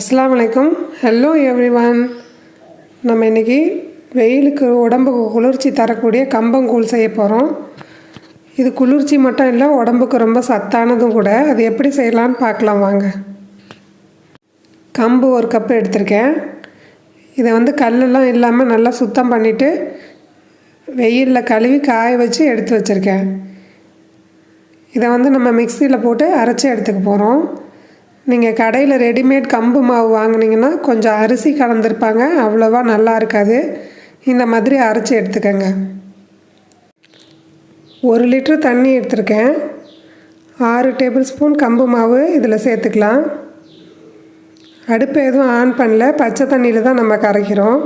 அஸ்லாம் அலைக்கும் hello every one நம்ம இன்றைக்கி வெயிலுக்கு உடம்புக்கு குளிர்ச்சி தரக்கூடிய கம்பங்கூழ் செய்ய போகிறோம் இது குளிர்ச்சி மட்டும் இல்லை உடம்புக்கு ரொம்ப சத்தானதும் கூட. அது எப்படி செய்யலான்னு பார்க்கலாம் வாங்க. கம்பு ஒரு கப்பு எடுத்திருக்கேன். இதை வந்து கல்லெல்லாம் இல்லாமல் நல்லா சுத்தம் பண்ணிவிட்டு வெயிலில் கழுவி காய வச்சு எடுத்து வச்சுருக்கேன். இதை வந்து நம்ம மிக்சியில் போட்டு அரைச்சி எடுத்துக்க போகிறோம் நீங்கள் கடையில் ரெடிமேட் கம்பு மாவு வாங்குனீங்கன்னா கொஞ்சம் அரிசி கலந்துருப்பாங்க அவ்வளோவா நல்லா இருக்காது. இந்த மாதிரி அரைச்சி எடுத்துக்கோங்க. ஒரு லிட்ரு தண்ணி எடுத்திருக்கேன். ஆறு டேபிள் ஸ்பூன் கம்பு மாவு இதில் சேர்த்துக்கலாம். அடுப்பு எதுவும் ஆன் பண்ணல பச்சை தண்ணியில் தான் நம்ம கரைக்கிறோம்.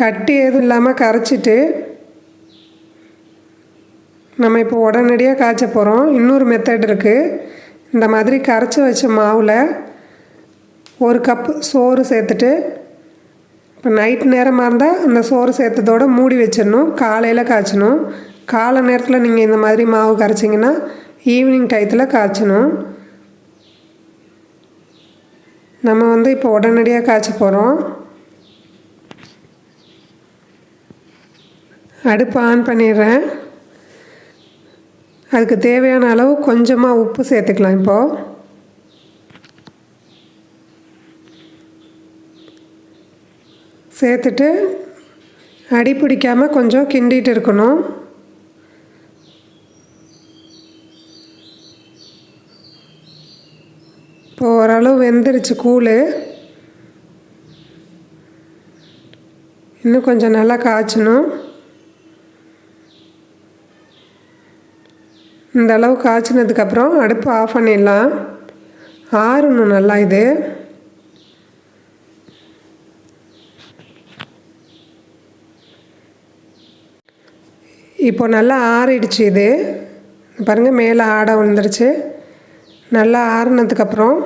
கட்டி எதுவும் இல்லாமல் கரைச்சிட்டு நம்ம இப்போ உடனடியாக காய்ச்ச போகிறோம் இன்னொரு மெத்தட் இருக்குது இந்த மாதிரி கரைச்சி வச்ச மாவில் ஒரு கப்பு சோறு சேர்த்துட்டு இப்போ நைட் நேரமாக இருந்தால் அந்த சோறு சேர்த்ததோடு மூடி வச்சிடணும் காலையில் காய்ச்சணும். காலை நேரத்தில் நீங்கள் இந்த மாதிரி மாவு கரைச்சிங்கன்னா ஈவினிங் டயத்தில் காய்ச்சணும். நம்ம வந்து இப்போ உடனடியாக காய்ச்ச போகிறோம் அடுப்பு ஆன் பண்ணிடுறேன். அதுக்கு தேவையான அளவு கொஞ்சமாக உப்பு சேர்த்துக்கலாம் இப்போது சேர்த்துட்டு அடி பிடிக்காமல் கொஞ்சம் கிண்டிகிட்டு இருக்கணும். இப்போ ஓரளவு வெந்துருச்சு கூழ். இன்னும் கொஞ்சம் நல்லா காய்ச்சணும். இந்த அளவு காய்ச்சினதுக்கப்புறம் அடுப்பு ஆஃப் பண்ணிடலாம். ஆறணும் நல்லா இது. இப்போ நல்லா ஆறிடுச்சு இது. பாருங்கள் மேலே ஆடை விழுந்துருச்சு நல்லா ஆறுனதுக்கப்புறம்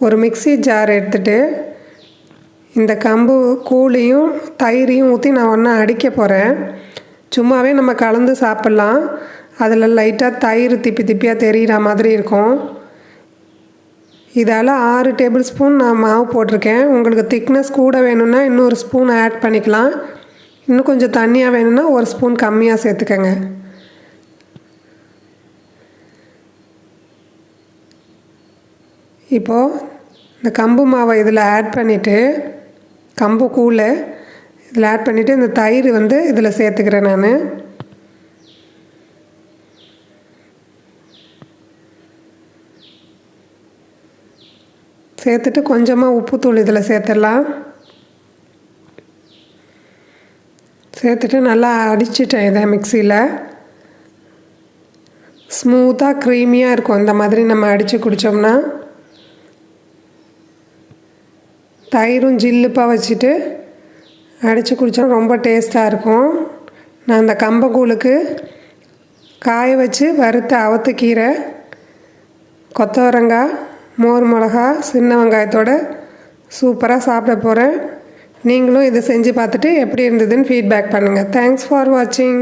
ஒரு மிக்சி ஜார் எடுத்துகிட்டு இந்த கம்பு கூலியும் தயிரையும் ஊற்றி நான் ஒன்றா அடிக்க போகிறேன் சும்மாவே நம்ம கலந்து சாப்பிட்லாம். அதில் லைட்டாக தயிர் திப்பி திப்பியாக தெரிகிற மாதிரி இருக்கும். இதால் ஆறு டேபிள் ஸ்பூன் நான் மாவு போட்டிருக்கேன். உங்களுக்கு திக்னஸ் கூட வேணும்னா இன்னொரு ஸ்பூன் ஆட் பண்ணிக்கலாம். இன்னும் கொஞ்சம் தண்ணியாக வேணும்னா ஒரு ஸ்பூன் கம்மியாக சேர்த்துக்கங்க. இப்போது இந்த கம்பு மாவை இதில் ஆட் பண்ணிவிட்டு கம்பு கூழ் இதில் ஆட் பண்ணிவிட்டு இந்த தயிர் வந்து இதில் சேர்த்துக்கிறேன் நான். சேர்த்துட்டு கொஞ்சமாக உப்புத்தூள் இதில் சேர்த்துடலாம். சேர்த்துட்டு நல்லா அடிச்சிட்டேன் இதை மிக்சியில். ஸ்மூத்தாக க்ரீமியாக இருக்கும். இந்த மாதிரி நம்ம அடித்து குடித்தோம்னா தயிரும் ஜில்லுப்பாக வச்சுட்டு அடித்து குடித்தா ரொம்ப டேஸ்ட்டாக இருக்கும். நான் அந்த கம்பக்கூழுக்கு காய வச்சு வறுத்த அவத்துக்கீரை கொத்தவரங்காய் மோர் மிளகா சின்ன வெங்காயத்தோடு சூப்பராக சாப்பிட போகிறேன் நீங்களும் இதை செஞ்சு பார்த்துட்டு எப்படி இருந்ததுன்னு ஃபீட்பேக் பண்ணுங்கள் தேங்க்ஸ் ஃபார் வாட்சிங்